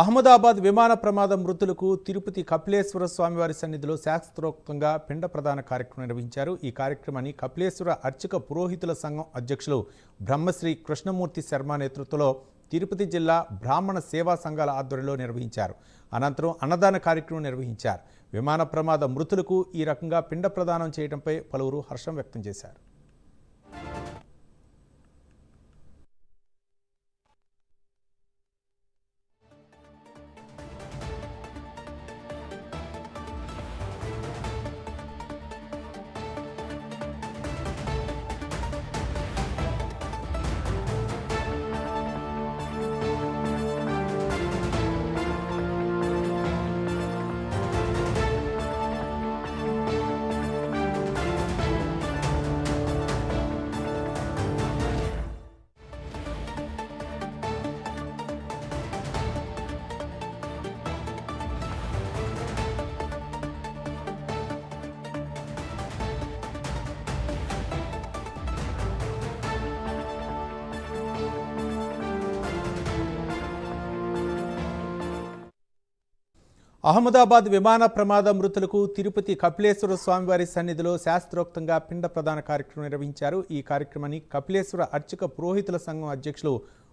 అహ్మదాబాద్ విమాన ప్రమాదం మృతులకు తిరుపతి కపిలేశ్వర స్వామివారి సన్నిధిలో శాస్త్రోక్తంగా పిండ ప్రదాన కార్యక్రమం నిర్వహించారు. ఈ కార్యక్రమాన్ని కపిలేశ్వర అర్చక పురోహితుల సంఘం అధ్యక్షులు బ్రహ్మశ్రీ కృష్ణమూర్తి శర్మ నేతృత్వంలో తిరుపతి జిల్లా బ్రాహ్మణ సేవా సంఘాల ఆధ్వర్యంలో నిర్వహించారు. అనంతరం అన్నదాన కార్యక్రమం నిర్వహించారు. విమాన ప్రమాద మృతులకు ఈ రకంగా పిండ ప్రదానం చేయడంపై పలువురు హర్షం వ్యక్తం చేశారు. అహ్మదాబాద్ విమాన ప్రమాద మృతులకు తిరుపతి కపిలేశ్వర స్వామివారి సన్నిధిలో శాస్త్రోక్తంగా పిండ ప్రదాన కార్యక్రమం నిర్వహించారు. ఈ కార్యక్రమాన్ని కపిలేశ్వర అర్చక పురోహితుల సంఘం అధ్యక్షులు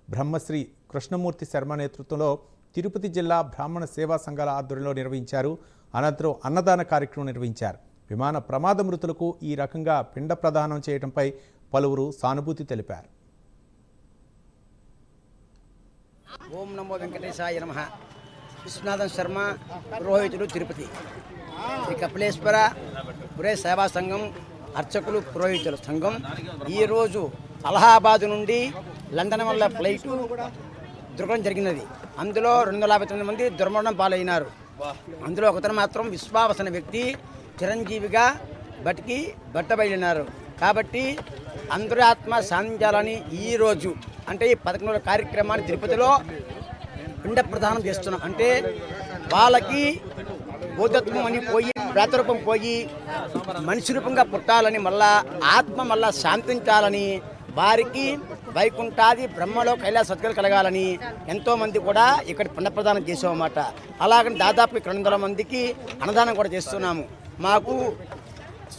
బ్రహ్మశ్రీ కృష్ణమూర్తి శర్మ నేతృత్వంలో తిరుపతి జిల్లా బ్రాహ్మణ సేవా సంఘాల ఆధ్వర్యంలో నిర్వహించారు. అనంతరం అన్నదాన కార్యక్రమం నిర్వహించారు. విమాన ప్రమాద మృతులకు ఈ రకంగా పిండ ప్రదానం చేయడంపై పలువురు సానుభూతి తెలిపారు. ఓం నమో వెంకటేశాయ నమ. విశ్వనాథన్ శర్మ పురోహితుడు తిరుపతి. శ్రీ కపిలేశ్వర పురే సేవా సంఘం అర్చకులు పురోహితుల సంఘం. ఈరోజు అలహాబాద్ నుండి లండన్ వల్ల ఫ్లైట్ దొరకడం జరిగినది. అందులో రెండు వందల యాభై తొమ్మిది మంది దుర్మరణం పాలైనారు. అందులో ఒకతను మాత్రం విశ్వావసన వ్యక్తి చిరంజీవిగా బతికి బట్టబయలినారు కాబట్టి అందరి ఆత్మ శాంతించాలని ఈరోజు అంటే ఈ పదకొండవ కార్యక్రమాన్ని తిరుపతిలో పిండ ప్రదానం చేస్తున్నాం. అంటే వాళ్ళకి బౌద్ధత్వం అని పోయి ప్రాతరూపం పోయి మనిషి రూపంగా పుట్టాలని మళ్ళా ఆత్మ మళ్ళా శాంతించాలని వారికి వైకుంఠాది బ్రహ్మలో కైలాస సత్కలు కలగాలని ఎంతోమంది కూడా ఇక్కడ పిండ ప్రదానం చేసామన్నమాట అలాగని దాదాపు ఇక్కడ వందల మందికి అన్నదానం కూడా చేస్తున్నాము. మాకు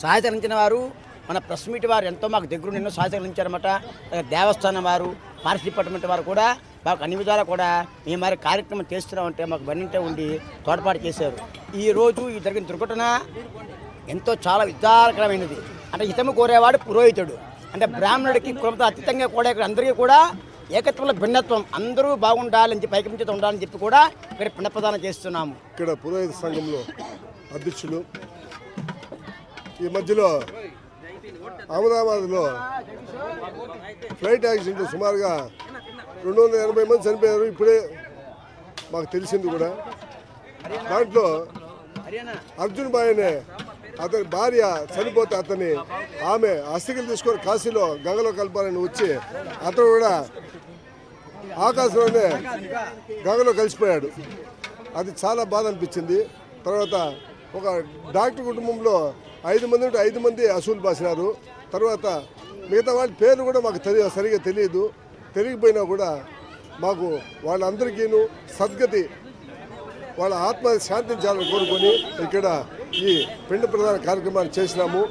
సహకరించిన వారు మన ప్రెస్ మీట్ వారు ఎంతో మాకు దగ్గర ఎన్నో సహకరించారన్నమాట దేవస్థానం వారు ఫారెస్ట్ డిపార్ట్మెంట్ వారు కూడా మాకు అన్ని విధాలా కూడా మేము మరి కార్యక్రమం చేస్తున్నామంటే మాకు వెన్నంటే ఉండి తోడ్పాటు చేశారు. ఈ రోజు ఈ జరిగిన దుర్ఘటన ఎంతో చాలా విధాలకరమైనది అంటే హితము కోరేవాడు పురోహితుడు. అంటే బ్రాహ్మణుడికి కులంతో అతీతంగా కూడా ఇక్కడ అందరికీ కూడా ఏకత్వంలో భిన్నత్వం అందరూ బాగుండాలని చెప్పి ఐకమత్యత ఉండాలని చెప్పి కూడా ఇక్కడ పిండ ప్రదానం చేస్తున్నాము. ఇక్కడ పురోహిత సంఘంలో అధ్యక్షులు ఈ మధ్యలో అహ్మదాబాద్లో ఫ్లైట్ యాక్సిడెంట్ సుమారుగా రెండు వందల ఎనభై మంది చనిపోయారు. ఇప్పుడే మాకు తెలిసింది కూడా. దాంట్లో అర్జున్ బాయ్ అనే అతని భార్య చనిపోతే అతని ఆమె అస్థికలు తీసుకొని కాశీలో గంగలో కలపాలని వచ్చి అతను కూడా ఆకాశంలోనే గంగలో కలిసిపోయాడు. అది చాలా బాధ అనిపించింది. తర్వాత ఒక డాక్టర్ కుటుంబంలో ఐదు మంది ఉంటే ఐదు మంది అసూలు బాసినారు తర్వాత మిగతా వాళ్ళ పేర్లు కూడా మాకు తెలియ సరిగా తెలియదు. తెలియకపోయినా కూడా మాకు వాళ్ళందరికీను సద్గతి వాళ్ళ ఆత్మ శాంతించాలని కోరుకొని ఇక్కడ ఈ పిండ ప్రధాన కార్యక్రమాన్ని చేసినాము.